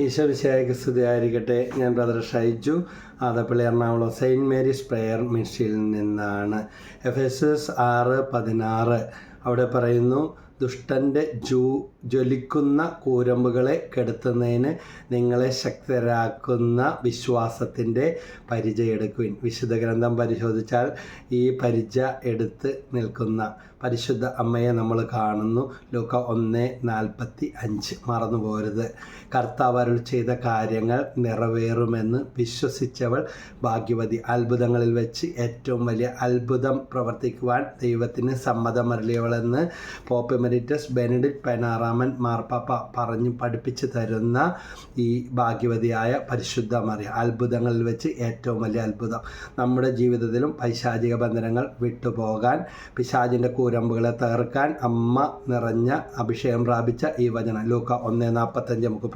ഈശോവിശായിക്ക് സ്തുതിയായിരിക്കട്ടെ. ഞാൻ brother Shaiju Adappally Ernakulam saint Mary's prayer മിഷനിൽ നിന്നാണ്. എഫ് എസ് എസ് ആറ് പതിനാറ് അവിടെ പറയുന്നു ദുഷ്ടന്റെ ജൂ ജ്വലിക്കുന്ന കൂരമ്പുകളെ കെടുത്തുന്നതിന് നിങ്ങളെ ശക്തരാക്കുന്ന വിശ്വാസത്തിന്റെ പരിചയം എടുക്കുവിൻ വിശുദ്ധ ഗ്രന്ഥം പരിശോധിച്ചാൽ ഈ പരിച എടുത്ത് നിൽക്കുന്ന പരിശുദ്ധ അമ്മയെ നമ്മൾ കാണുന്നു. ലൂക്ക ഒന്ന് നാൽപ്പത്തി അഞ്ച്. മറന്നു പോരുത് കർത്താവ് അരുൾ ചെയ്ത കാര്യങ്ങൾ നിറവേറുമെന്ന് വിശ്വസിച്ചവൾ ഭാഗ്യവതി. അത്ഭുതങ്ങളിൽ വെച്ച് ഏറ്റവും വലിയ അത്ഭുതം പ്രവർത്തിക്കുവാൻ ദൈവത്തിന് സമ്മതമരളിയവളെന്ന് പോപ്പ് എമരിറ്റസ് ബെനഡിക്ട് പെനാറാമൻ മാർപ്പാപ്പ പറഞ്ഞു പഠിപ്പിച്ചു തരുന്ന ഈ ഭാഗ്യവതിയായ പരിശുദ്ധ മറിയ അത്ഭുതങ്ങളിൽ വെച്ച് ഏറ്റവും വലിയ അത്ഭുതം നമ്മുടെ ജീവിതത്തിലും പൈശാചിക ബന്ധനങ്ങൾ വിട്ടുപോകാൻ പിശാചിന്റെ കൂരമ്പുകളെ തകർക്കാൻ അമ്മ നിറഞ്ഞ അഭിഷേകം പ്രാപിച്ച ഈ വചനം ലൂക്ക ഒന്ന് നാൽപ്പത്തഞ്ച് നമുക്ക്